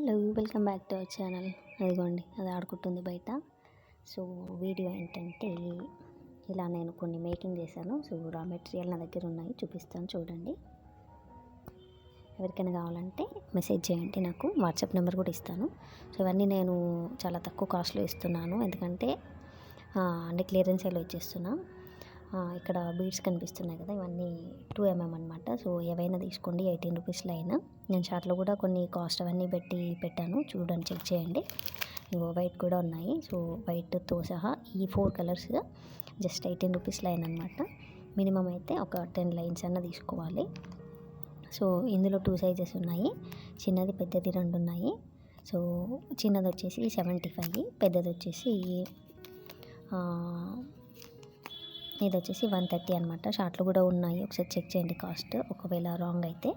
Hello welcome back to our channel. అదిగోండి అది ఆడుకుంటుంది బయట. సో వీడియో ఏంటంటే ఇలా నేను కొన్ని మేకింగ్ చేశాను. సో రా మెటీరియల్ నా దగ్గర ఉన్నాయి చూపిస్తాను చూడండి. ఎవరికైనా కావాలంటే మెసేజ్ చేయండి నాకు వాట్సాప్ నెంబర్ కూడా ఇస్తాను. సో ఇవన్నీ నేను చాలా తక్కువ కాస్ట్లో ఇస్తున్నాను. ఎందుకంటే అంటే క్లియరెన్స్ ఎలా ఇచ్చేస్తున్నా ఇక్కడ బీడ్స్ కనిపిస్తున్నాయి కదా ఇవన్నీ టూ ఎంఎం అనమాట సో ఏవైనా తీసుకోండి ఎయిటీన్ రూపీస్లో అయినా. నేను షార్ట్లో కూడా కొన్ని కాస్ట్ అవన్నీ పెట్టి పెట్టాను. చూడండి చెక్ చేయండి. ఇవో వైట్ కూడా ఉన్నాయి. సో వైట్తో సహా ఈ ఫోర్ కలర్స్ జస్ట్ ఎయిటీన్ రూపీస్లో అయిన అనమాట మినిమం అయితే ఒక టెన్ లైన్స్ అన్న తీసుకోవాలి. సో ఇందులో టూ సైజెస్ ఉన్నాయి. చిన్నది పెద్దది రెండు ఉన్నాయి. సో చిన్నది వచ్చేసి సెవెంటీ ఫైవ్ పెద్దది వచ్చేసి ఇది వచ్చేసి వన్ థర్టీ అనమాట షార్ట్లు కూడా ఉన్నాయి. ఒకసారి చెక్ చేయండి కాస్ట్. ఒకవేళ రాంగ్ అయితే.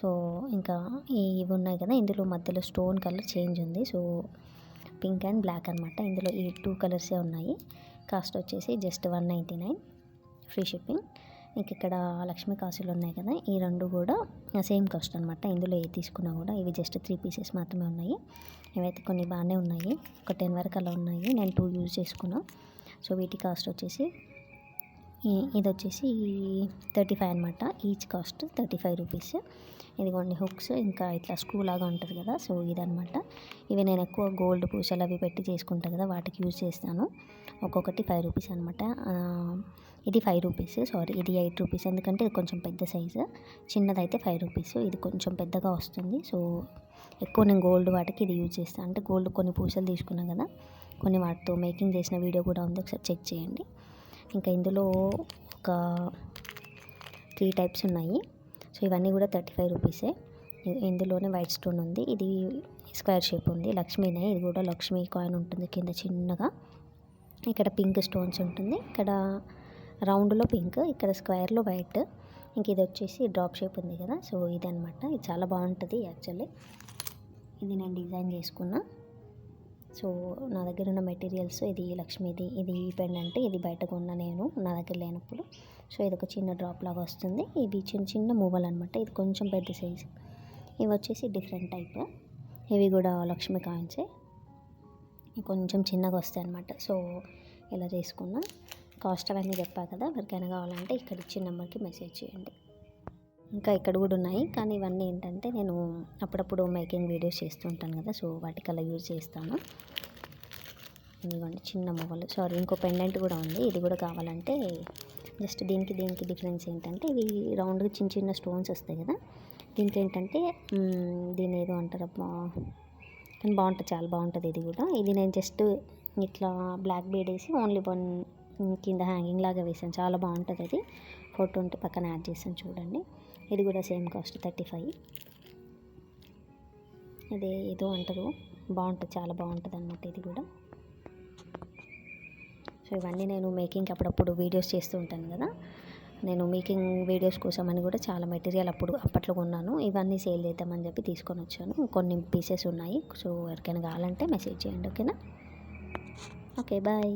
సో ఇంకా ఇవి ఉన్నాయి కదా ఇందులో మధ్యలో స్టోన్ కలర్ చేంజ్ ఉంది. సో పింక్ అండ్ బ్లాక్ అనమాట ఇందులో ఈ టూ కలర్సే ఉన్నాయి. కాస్ట్ వచ్చేసి just one ninety nine. Free shipping. ఇంక ఇక్కడ లక్ష్మీ కాసులు ఉన్నాయి కదా ఈ రెండు కూడా సేమ్ కాస్ట్ అనమాట ఇందులో ఏ తీసుకున్నా కూడా ఇవి జస్ట్ త్రీ పీసెస్ మాత్రమే ఉన్నాయి. ఇవైతే కొన్ని బాగానే ఉన్నాయి. ఒక టెన్ వరకు అలా ఉన్నాయి. నేను టూ యూజ్ చేసుకున్నా. సో వీటి కాస్ట్ వచ్చేసి ఇది వచ్చేసి థర్టీ ఫైవ్ అనమాట each cost thirty five rupees. ఇదిగోండి హుక్స్ ఇంకా ఇట్లా స్క్రూ లాగా ఉంటుంది కదా సో ఇదనమాట ఇవి నేను ఎక్కువ గోల్డ్ పూసలు అవి పెట్టి చేసుకుంటా కదా వాటికి యూజ్ చేస్తాను. ఒక్కొక్కటి ఫైవ్ రూపీస్ అనమాట ఇది ఫైవ్ రూపీస్ సారీ ఇది ఎయిట్ రూపీస్. ఎందుకంటే ఇది కొంచెం పెద్ద సైజు. చిన్నదైతే five rupees. ఇది కొంచెం పెద్దగా వస్తుంది. సో ఎక్కువ నేను గోల్డ్ వాటికి ఇది యూజ్ చేస్తాను అంటే గోల్డ్ కొన్ని పూసలు తీసుకున్నాను కదా కొన్ని వాటితో మేకింగ్ చేసిన వీడియో కూడా ఉంది. ఒకసారి చెక్ చేయండి. ఇంకా ఇందులో ఒక త్రీ టైప్స్ ఉన్నాయి. సో ఇవన్నీ కూడా థర్టీ ఫైవ్ రూపీసే ఇందులోనే వైట్ స్టోన్ ఉంది. ఇది స్క్వేర్ షేప్ ఉంది. లక్ష్మీనే. ఇది కూడా లక్ష్మీ కాయిన్ ఉంటుంది కింద చిన్నగా. ఇక్కడ పింక్ స్టోన్స్ ఉంటుంది. ఇక్కడ రౌండ్లో పింక్ ఇక్కడ స్క్వేర్లో వైట్ ఇంక ఇది వచ్చేసి డ్రాప్ షేప్ ఉంది కదా. సో ఇదనమాట ఇది చాలా బాగుంటుంది యాక్చువల్లీ ఇది నేను డిజైన్ చేసుకున్నా. సో నా దగ్గర ఉన్న మెటీరియల్స్ ఇది లక్ష్మీది ఇది ఈ పెండెంట్ ఇది బయట కొన్న నేను నా దగ్గర లేనప్పుడు. సో ఇది ఒక చిన్న డ్రాప్ లాగా వస్తుంది. ఇవి చిన్న చిన్న మూవలు అనమాట ఇది కొంచెం పెద్ద సైజు. ఇవి వచ్చేసి డిఫరెంట్ టైప్. ఇవి కూడా లక్ష్మీ కాయిన్సే. కొంచెం చిన్నగా వస్తాయి అనమాట సో ఇలా చేసుకున్నా. కాస్ట్ అవన్నీ చెప్పా కదా ఎవరికైనా కావాలంటే ఇక్కడ ఇచ్చిన నెంబర్కి మెసేజ్ చేయండి. ఇంకా ఇక్కడ కూడా ఉన్నాయి. కానీ ఇవన్నీ ఏంటంటే నేను అప్పుడప్పుడు మేకింగ్ వీడియోస్ చేస్తుంటాను కదా సో వాటికి అలా యూజ్ చేస్తాను. ఇదిగోండి చిన్న మొగలు సారీ ఇంకో పెండెంట్ కూడా ఉంది. ఇది కూడా కావాలంటే జస్ట్ దీనికి దీనికి డిఫరెన్స్ ఏంటంటే ఇవి రౌండ్గా చిన్న చిన్న స్టోన్స్ వస్తాయి కదా దీంట్లో ఏంటంటే దీని ఏదో అంటారు కానీ బాగుంటుంది చాలా బాగుంటుంది ఇది కూడా. ఇది నేను జస్ట్ ఇట్లా బ్లాక్ బీడ్ వేసి ఓన్లీ వన్ కింద హ్యాంగింగ్ లాగా వేసాను. చాలా బాగుంటుంది అది. ఫోటో ఉంటే పక్కన యాడ్ చేసాను చూడండి. ఇది కూడా సేమ్ కాస్ట్ థర్టీ ఫైవ్. అదే ఏదో అంటారు బాగుంటుంది చాలా బాగుంటుంది అనమాట ఇది కూడా. సో ఇవన్నీ నేను మేకింగ్ అప్పుడప్పుడు వీడియోస్ చేస్తూ ఉంటాను కదా. నేను మేకింగ్ వీడియోస్ కోసం అని కూడా చాలా మెటీరియల్ అప్పుడు అప్పట్లో కొన్నాను. ఇవన్నీ సేల్ చేద్దామని చెప్పి తీసుకొని వచ్చాను. కొన్ని పీసెస్ ఉన్నాయి. సో ఎవరికైనా కావాలంటే మెసేజ్ చేయండి ఓకేనా? Okay bye.